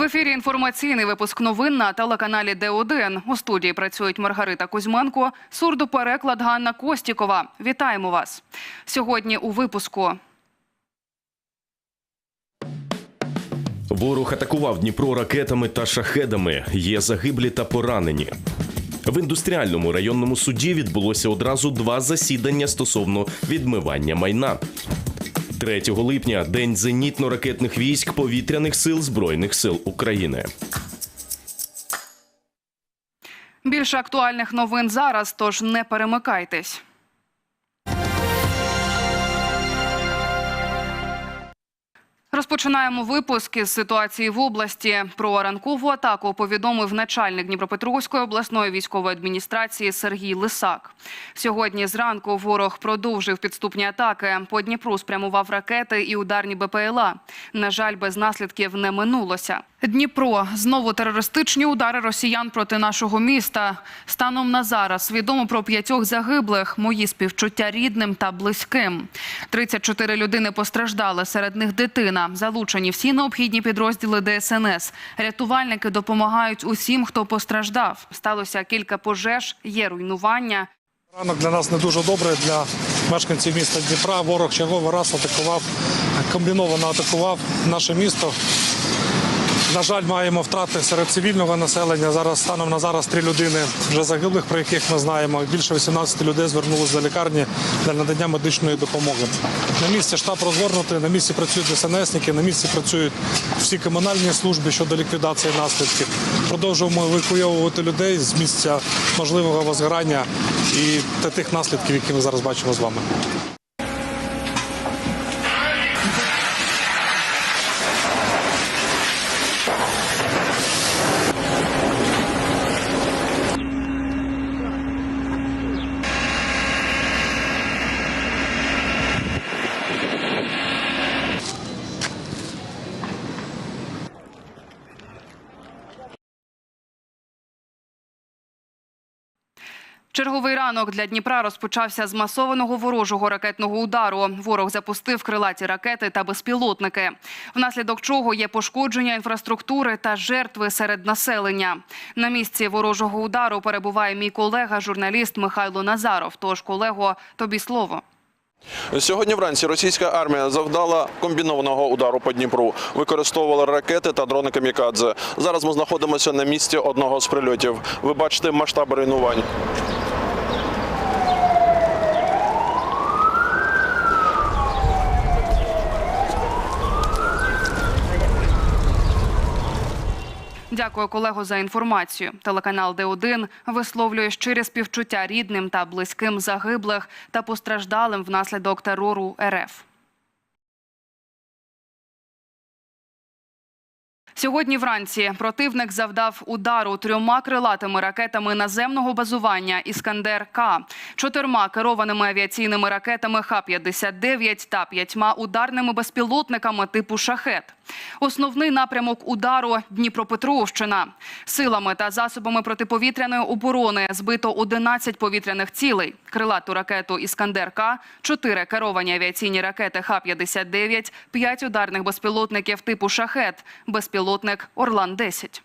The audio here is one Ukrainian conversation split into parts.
В ефірі інформаційний випуск новин на телеканалі Д1. У студії працюють Маргарита Кузьменко, сурдопереклад Ганна Костікова. Вітаємо вас сьогодні. У випуску Ворог атакував Дніпро ракетами та шахедами. Є загиблі та поранені. В індустріальному районному суді відбулося одразу два засідання стосовно відмивання майна. 3 липня день зенітно-ракетних військ повітряних сил Збройних сил України. більше актуальних новин зараз. Тож не перемикайтесь. Розпочинаємо випуск із ситуації в області. Про ранкову атаку повідомив начальник Дніпропетровської обласної військової адміністрації Сергій Лисак. Сьогодні зранку ворог продовжив підступні атаки. По Дніпру спрямував ракети і ударні БПЛА. На жаль, без наслідків не минулося. Дніпро знову терористичні удари росіян проти нашого міста. Станом на зараз відомо про п'ятьох загиблих. Мої співчуття рідним та близьким. 34 людини постраждали. Серед них дитина. Залучені всі необхідні підрозділи ДСНС. Рятувальники допомагають усім, хто постраждав. Сталося кілька пожеж, є руйнування. Ранок для нас не дуже добре для мешканців міста Дніпра. Ворог черговий раз атакував, комбіновано атакував наше місто. На жаль, маємо втрати серед цивільного населення. Зараз станом на зараз три людини вже загиблих, про яких ми знаємо. Більше 18 людей звернулися до лікарні для надання медичної допомоги. На місці штаб розгорнутий, на місці працюють ДСНСники, на місці працюють всі комунальні служби щодо ліквідації наслідків. Продовжуємо евакуйовувати людей з місця можливого возгорання і тих наслідків, які ми зараз бачимо з вами. Черговий ранок для Дніпра розпочався з масованого ворожого ракетного удару. Ворог запустив крилаті ракети та безпілотники, внаслідок чого є пошкодження інфраструктури та жертви серед населення. На місці ворожого удару перебуває мій колега, журналіст Михайло Назаров. Тож, колего, тобі слово. Сьогодні вранці російська армія завдала комбінованого удару по Дніпру. Використовувала ракети та дрони камікадзе. Зараз ми знаходимося на місці одного з прильотів. Ви бачите масштаб руйнувань. Дякую, колего, за інформацію. Телеканал Д1 висловлює щире співчуття рідним та близьким загиблих та постраждалим внаслідок терору РФ. Сьогодні вранці противник завдав удару трьома крилатими ракетами наземного базування Іскандер К, чотирма керованими авіаційними ракетами Х-59 та п'ятьма ударними безпілотниками типу Шахет. Основний напрямок удару Дніпропетровщина. Силами та засобами протиповітряної оборони збито 11 повітряних цілей. Крилату ракету Іскандер К, 4 керовані авіаційні ракети Х-59, 5 ударних безпілотників типу Шахет, безпілотник Орлан-10.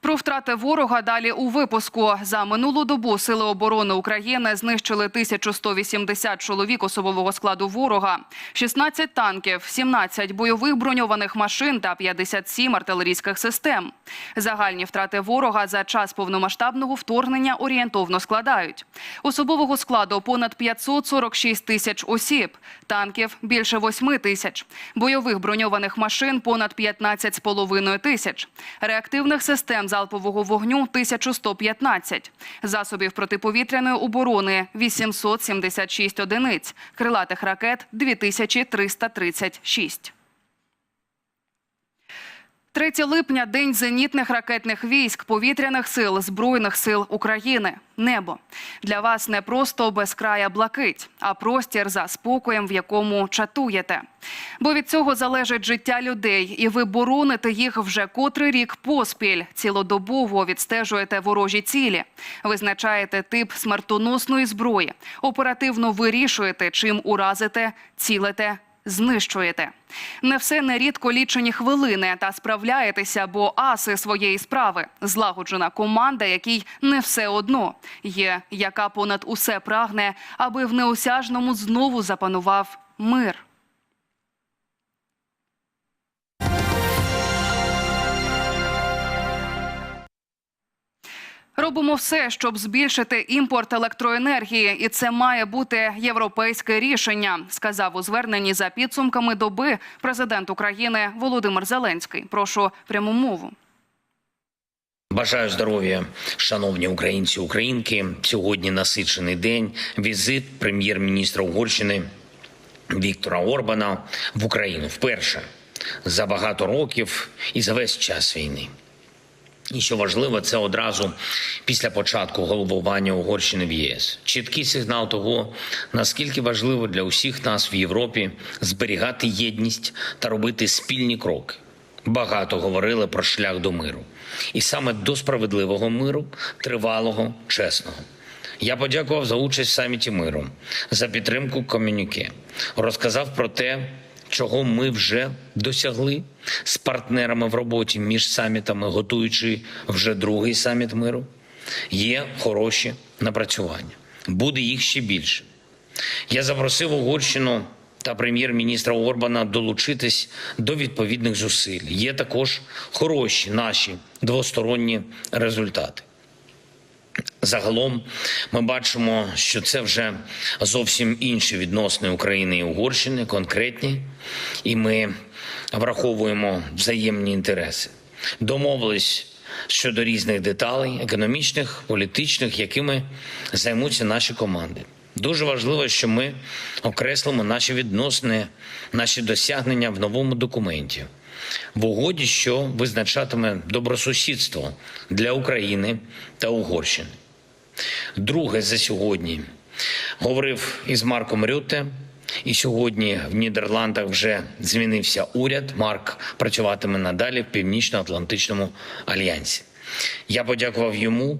Про втрати ворога далі у випуску. За минулу добу Сили оборони України знищили 1180 чоловік особового складу ворога, 16 танків, 17 бойових броньованих машин та 57 артилерійських систем. Загальні втрати ворога за час повномасштабного вторгнення орієнтовно складають. Особового складу понад 546 тисяч осіб, танків більше 8 тисяч, бойових броньованих машин понад 15,5 тисяч, реактивних систем залпового вогню 1115, засобів протиповітряної оборони 876 одиниць, крилатих ракет 2336. 3 липня – день зенітних ракетних військ повітряних сил Збройних сил України. Небо для вас не просто безкрая блакить, а простір за спокоєм, в якому чатуєте. Бо від цього залежить життя людей, і ви бороните їх вже котрий рік поспіль. Цілодобово відстежуєте ворожі цілі, визначаєте тип смертоносної зброї, оперативно вирішуєте, чим уразите, цілите, знищуєте. Не все нерідко лічені хвилини та справляєтеся, бо аси своєї справи злагоджена команда, якій не все одно є, яка понад усе прагне, аби в неосяжному знову запанував мир. Робимо все, щоб збільшити імпорт електроенергії, і це має бути європейське рішення, сказав у зверненні за підсумками доби президент України Володимир Зеленський. Прошу пряму мову. Бажаю здоров'я, шановні українці, українки. Сьогодні насичений день. Візит прем'єр-міністра Угорщини Віктора Орбана в Україну вперше за багато років і за весь час війни. І що важливо, це одразу після початку головування Угорщини в ЄС. Чіткий сигнал того, наскільки важливо для усіх нас в Європі зберігати єдність та робити спільні кроки. Багато говорили про шлях до миру, і саме до справедливого миру, тривалого, чесного. Я подякував за участь в саміті миру, за підтримку комюніке, розказав про те, чого ми вже досягли з партнерами в роботі між самітами, готуючи вже другий саміт миру. Є хороші напрацювання. Буде їх ще більше. Я запросив Угорщину та прем'єр-міністра Орбана долучитись до відповідних зусиль. Є також хороші наші двосторонні результати. Загалом ми бачимо, що це вже зовсім інші відносини України і Угорщини, конкретні, і ми враховуємо взаємні інтереси. Домовились щодо різних деталей, економічних, політичних, якими займуться наші команди. Дуже важливо, що ми окреслимо наші відносини, наші досягнення в новому документі в угоді, що визначатиме добросусідство для України та Угорщини. Друге за сьогодні говорив із Марком Рютте. І сьогодні в Нідерландах вже змінився уряд. Марк працюватиме надалі в Північно-Атлантичному альянсі. Я подякував йому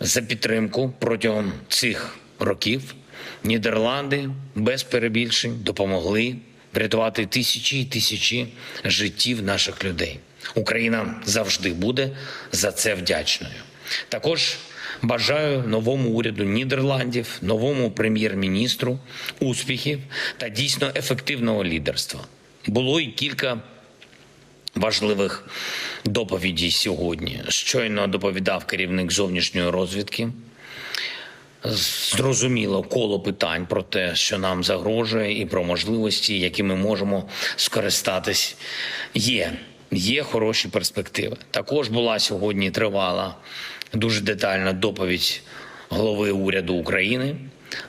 за підтримку протягом цих років. Нідерланди без перебільшень допомогли врятувати тисячі і тисячі життів наших людей. Україна завжди буде за це вдячною. Також бажаю новому уряду Нідерландів, новому прем'єр-міністру успіхів та дійсно ефективного лідерства. Було і кілька важливих доповідей сьогодні. Щойно доповідав керівник зовнішньої розвідки зрозуміло коло питань про те, що нам загрожує, і про можливості, які ми можемо скористатись. Є, є хороші перспективи. Також була сьогодні тривала дуже детальна доповідь голови уряду України.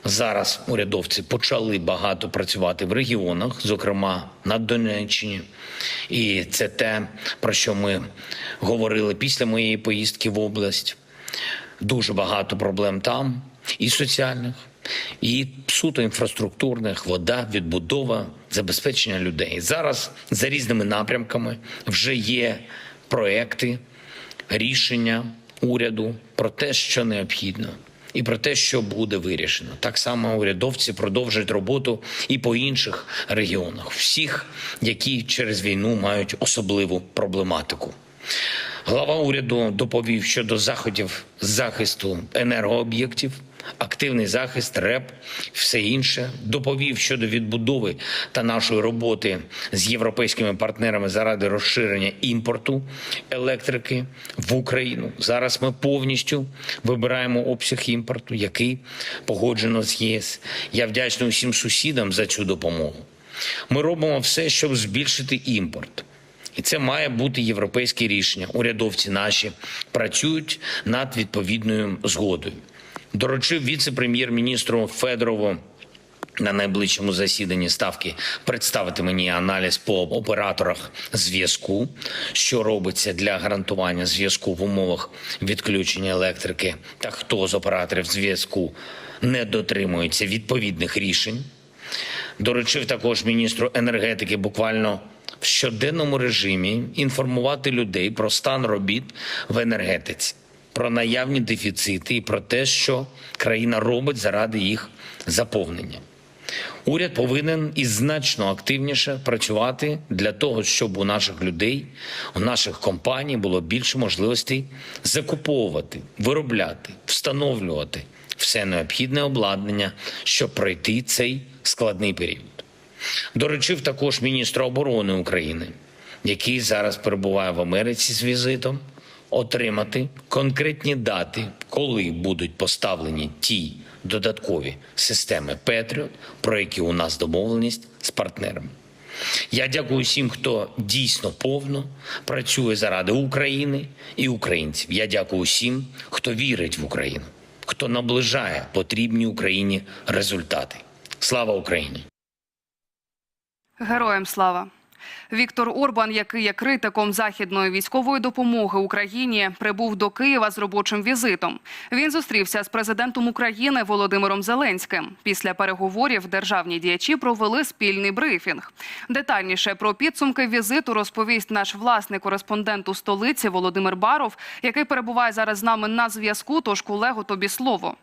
Зараз урядовці почали багато працювати в регіонах, зокрема на Донеччині, і це те, про що ми говорили після моєї поїздки в область. Дуже багато проблем там, і соціальних, і суто інфраструктурних, вода, відбудова, забезпечення людей. Зараз за різними напрямками вже є проекти, рішення уряду про те, що необхідно. І про те, що буде вирішено, так само урядовці продовжують роботу і по інших регіонах, всіх, які через війну мають особливу проблематику. Глава уряду доповів щодо заходів захисту енергооб'єктів, активний захист, РЕП, все інше. Доповів щодо відбудови та нашої роботи з європейськими партнерами заради розширення імпорту електрики в Україну. Зараз ми повністю вибираємо обсяг імпорту, який погоджено з ЄС. Я вдячний усім сусідам за цю допомогу. Ми робимо все, щоб збільшити імпорт. І це має бути європейське рішення. Урядовці наші працюють над відповідною згодою. Доручив віце-прем'єр-міністру Федорову на найближчому засіданні ставки представити мені аналіз по операторах зв'язку, що робиться для гарантування зв'язку в умовах відключення електрики, та хто з операторів зв'язку не дотримується відповідних рішень. Доручив також міністру енергетики буквально в щоденному режимі інформувати людей про стан робіт в енергетиці, про наявні дефіцити і про те, що країна робить заради їх заповнення. Уряд повинен і значно активніше працювати для того, щоб у наших людей, у наших компаній було більше можливостей закуповувати, виробляти, встановлювати все необхідне обладнання, щоб пройти цей складний період. Доручив також міністра оборони України, який зараз перебуває в Америці з візитом, отримати конкретні дати, коли будуть поставлені ті додаткові системи Петріот, про які у нас домовленість з партнерами. Я дякую всім, хто дійсно повно працює заради України і українців. Я дякую всім, хто вірить в Україну, хто наближає потрібні Україні результати. Слава Україні! Героям слава. Віктор Орбан, який є критиком західної військової допомоги Україні, прибув до Києва з робочим візитом. Він зустрівся з президентом України Володимиром Зеленським. Після переговорів державні діячі провели спільний брифінг. Детальніше про підсумки візиту розповість наш власний кореспондент у столиці Володимир Баров, який перебуває зараз з нами на зв'язку. Тож колего тобі слово.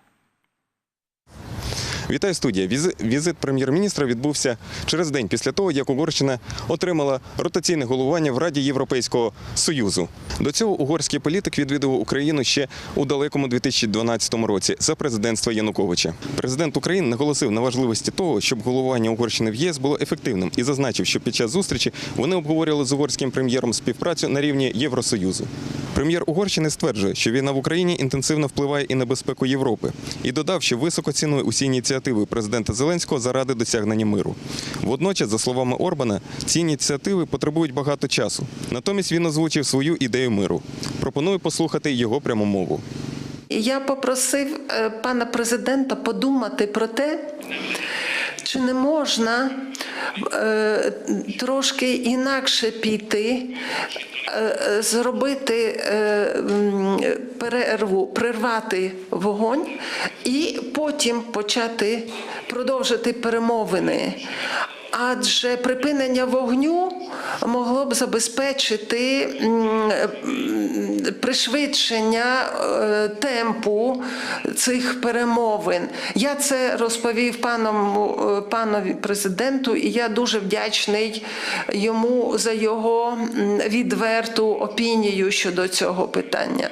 Вітаю студія. Візит прем'єр-міністра відбувся через день після того, як Угорщина отримала ротаційне головування в Раді Європейського Союзу. До цього угорський політик відвідував Україну ще у далекому 2012 році за президентства Януковича. Президент України наголосив на важливості того, щоб головування Угорщини в ЄС було ефективним і зазначив, що під час зустрічі вони обговорювали з угорським прем'єром співпрацю на рівні Євросоюзу. Прем'єр Угорщини стверджує, що війна в Україні інтенсивно впливає і на безпеку Європи, і додав, що високо цінує усі ініціативи президента Зеленського заради досягнення миру. Водночас, за словами Орбана, ці ініціативи потребують багато часу. Натомість він озвучив свою ідею миру. Пропоную послухати його пряму мову. Я попросив е, пана президента подумати про те, чи не можна е, трошки інакше піти, зробити е, перерву, прервати вогонь і потім почати продовжити перемовини. Адже припинення вогню могло б забезпечити пришвидшення е, темпу цих перемовин. Я це розповів паному, е, панові президенту, і я дуже вдячний йому за його відверту опінію щодо цього питання.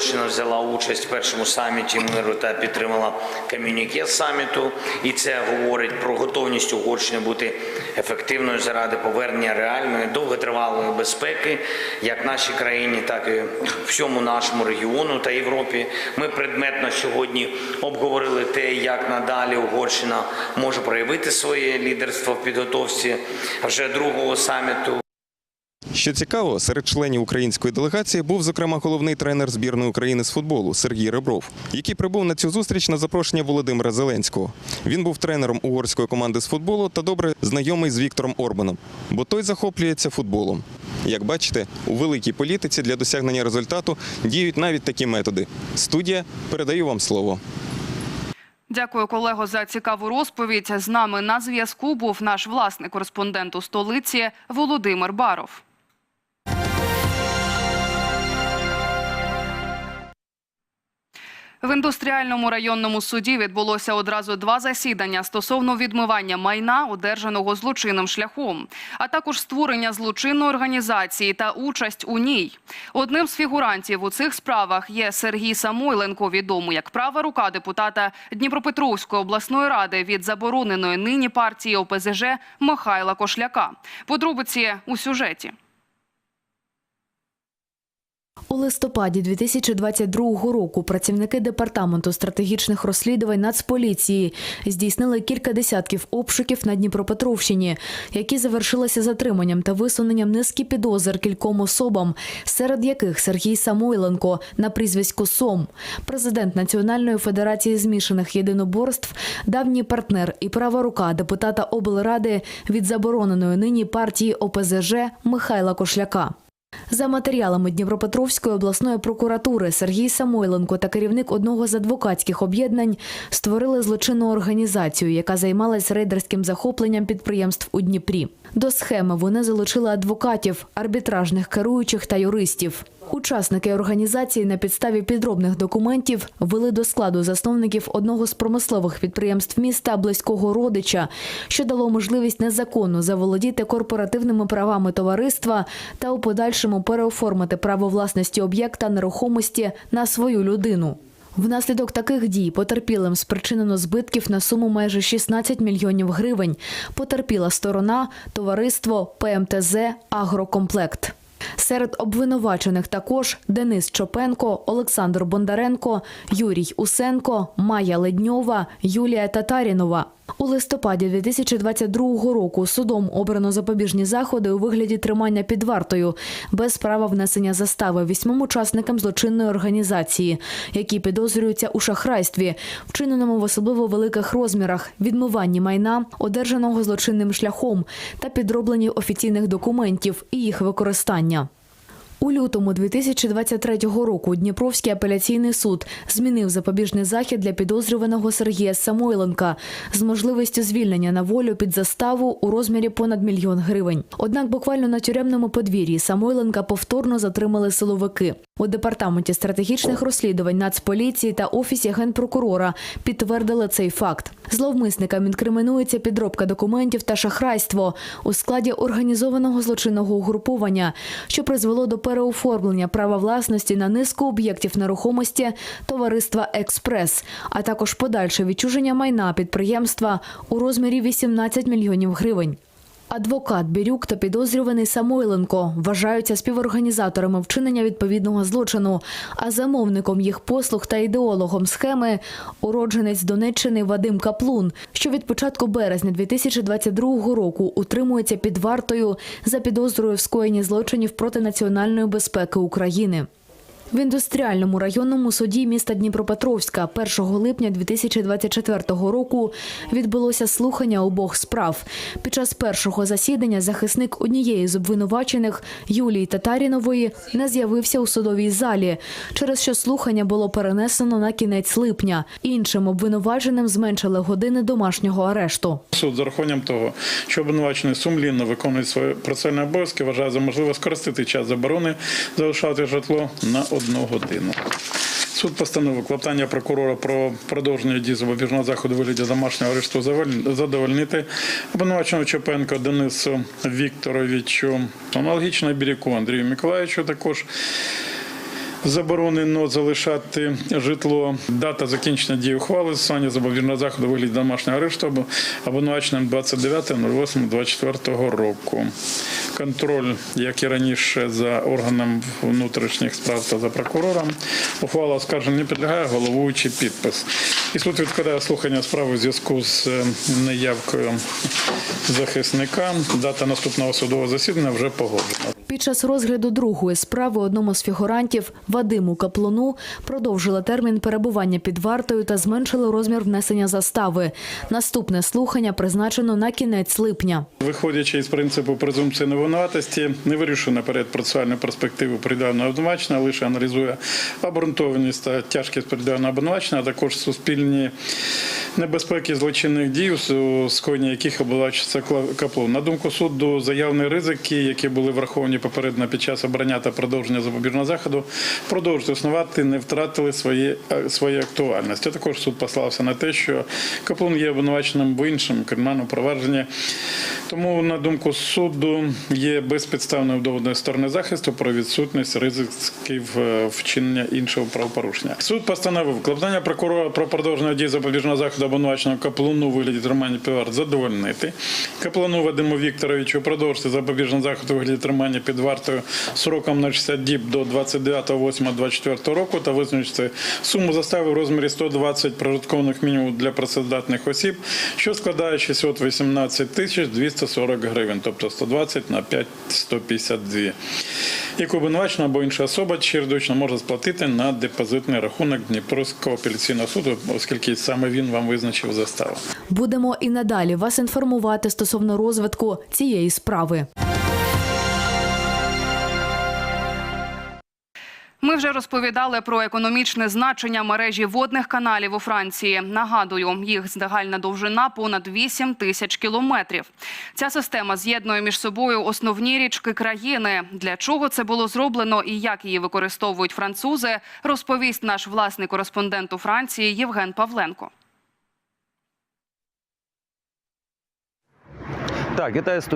Угорщина взяла участь в першому саміті миру та підтримала ком'юніке саміту, і це говорить про готовність Угорщини бути ефективною заради повернення реальної довготривалої безпеки, як нашій країні, так і всьому нашому регіону та Європі. Ми предметно сьогодні обговорили те, як надалі Угорщина може проявити своє лідерство в підготовці вже другого саміту Що цікаво, серед членів української делегації був зокрема головний тренер збірної України з футболу Сергій Ребров, який прибув на цю зустріч на запрошення Володимира Зеленського. Він був тренером угорської команди з футболу та добре знайомий з Віктором Орбаном, бо той захоплюється футболом. Як бачите, у великій політиці для досягнення результату діють навіть такі методи. Студія передаю вам слово. Дякую, колего, за цікаву розповідь. З нами на зв'язку був наш власний кореспондент у столиці Володимир Баров. В індустріальному районному суді відбулося одразу два засідання стосовно відмивання майна, одержаного злочинним шляхом, а також створення злочинної організації та участь у ній. Одним з фігурантів у цих справах є Сергій Самойленко, відомий як права рука депутата Дніпропетровської обласної ради від забороненої нині партії ОПЗЖ Михайла Кошляка. Подробиці у сюжеті. У листопаді 2022 року працівники департаменту стратегічних розслідувань Нацполіції здійснили кілька десятків обшуків на Дніпропетровщині, які завершилися затриманням та висуненням низки підозр кільком особам, серед яких Сергій Самойленко на прізвисько Сом, президент Національної федерації змішаних єдиноборств, давній партнер і права рука депутата облради від забороненої нині партії ОПЗЖ Михайла Кошляка. За матеріалами Дніпропетровської обласної прокуратури Сергій Самойленко та керівник одного з адвокатських об'єднань створили злочинну організацію, яка займалась рейдерським захопленням підприємств у Дніпрі. До схеми вони залучили адвокатів, арбітражних керуючих та юристів. Учасники організації на підставі підробних документів ввели до складу засновників одного з промислових підприємств міста близького родича, що дало можливість незаконно заволодіти корпоративними правами товариства та у подальшому переоформити право власності об'єкта нерухомості на свою людину. Внаслідок таких дій потерпілим спричинено збитків на суму майже 16 мільйонів гривень. Потерпіла сторона товариство ПМТЗ Агрокомплект. Серед обвинувачених також Денис Чопенко, Олександр Бондаренко, Юрій Усенко, Майя Ледньова, Юлія Татарінова. У листопаді 2022 року судом обрано запобіжні заходи у вигляді тримання під вартою без права внесення застави вісьмом учасникам злочинної організації, які підозрюються у шахрайстві, вчиненому в особливо великих розмірах, відмиванні майна, одержаного злочинним шляхом та підробленні офіційних документів і їх використання. У лютому 2023 року Дніпровський апеляційний суд змінив запобіжний захід для підозрюваного Сергія Самойленка з можливістю звільнення на волю під заставу у розмірі понад мільйон гривень. Однак буквально на тюремному подвір'ї Самойленка повторно затримали силовики. У департаменті стратегічних розслідувань Нацполіції та офісі генпрокурора підтвердили цей факт. Зловмисникам інкримінується підробка документів та шахрайство у складі організованого злочинного угруповання, що призвело до переоформлення права власності на низку об'єктів нерухомості товариства Експрес, а також подальше відчуження майна підприємства у розмірі 18 мільйонів гривень. Адвокат Бірюк та підозрюваний Самойленко вважаються співорганізаторами вчинення відповідного злочину, а замовником їх послуг та ідеологом схеми уродженець Донеччини Вадим Каплун, що від початку березня 2022 року утримується під вартою за підозрою в скоєнні злочинів проти національної безпеки України. В індустріальному районному суді міста Дніпропетровська 1 липня 2024 року відбулося слухання обох справ. Під час першого засідання захисник однієї з обвинувачених Юлії Татарінової не з'явився у судовій залі, через що слухання було перенесено на кінець липня. Іншим обвинуваченим зменшили години домашнього арешту. Суд з урахуванням того, що обвинувачений сумлінно виконує свої процесуальні обов'язки, вважає за можливе скоротити час заборони залишати житло на одну годину. Суд постановив клопотання прокурора про продовження дії запобіжного заходу вигляді домашнього арешту задовольнити обвинуваченого Чопенко Денису Вікторовичу, аналогічно Біряку Андрію Миколаївичу також Заборонено залишати житло. Дата закінчення дії ухвали застосування запобіжного заходу вигляді домашнього арешту обвинуваченим 29.08.24 року. Контроль, як і раніше, за органом внутрішніх справ та за прокурором. Ухвала оскарження не підлягає головуючий підпис. І суд відкладає слухання справи у зв'язку з е, неявкою захисника. Дата наступного судового засідання вже погоджена. Під час розгляду другої справи одному з фігурантів Вадиму Каплуну продовжили термін перебування під вартою та зменшили розмір внесення застави. Наступне слухання призначено на кінець липня. Виходячи із принципу презумпції невинуватості, не вирішує наперед процесуальну перспективу придаваного обвинувачення, лише аналізує обґрунтованість та тяжкість придаваного обвинувачення, а також суспільні небезпеки злочинних дій, у яких обвинувачується Каплун. На думку суду, заявні ризики, які були враховані попередньо під час обрання та продовження запобіжного заходу, продовжують існувати, не втратили свої, свої актуальності. А Також суд послався на те, що Каплун є обвинуваченим в іншому кримінальному провадженні. Тому, на думку суду, є безпідставною доводною сторони захисту про відсутність ризиків е, вчинення іншого правопорушення. Суд постановив клопотання прокурора про продовження дії запобіжного заходу обвинуваченого Каплуну у вигляді тримання під задовольнити. Каплуну Вадиму Вікторовичу продовжити запобіжний заход у вигляді тримання під вартою сроком на 60 діб до 29.08.24 року та визначити суму застави в розмірі 120 прожиткових мінімумів для працездатних осіб, що складає 618 тисяч 240 гривень, тобто 120 на 5 152, яку обвинувачена або інша особа чередочно може сплатити на депозитний рахунок Дніпровського апеляційного суду, оскільки саме він вам визначив заставу. Будемо і надалі вас інформувати стосовно розвитку цієї справи. Ми вже розповідали про економічне значення мережі водних каналів у Франції. Нагадую, їх загальна довжина понад 8 тисяч кілометрів. Ця система з'єднує між собою основні річки країни. Для чого це було зроблено і як її використовують французи, розповість наш власний кореспондент у Франції Євген Павленко. Так, вітаю студія.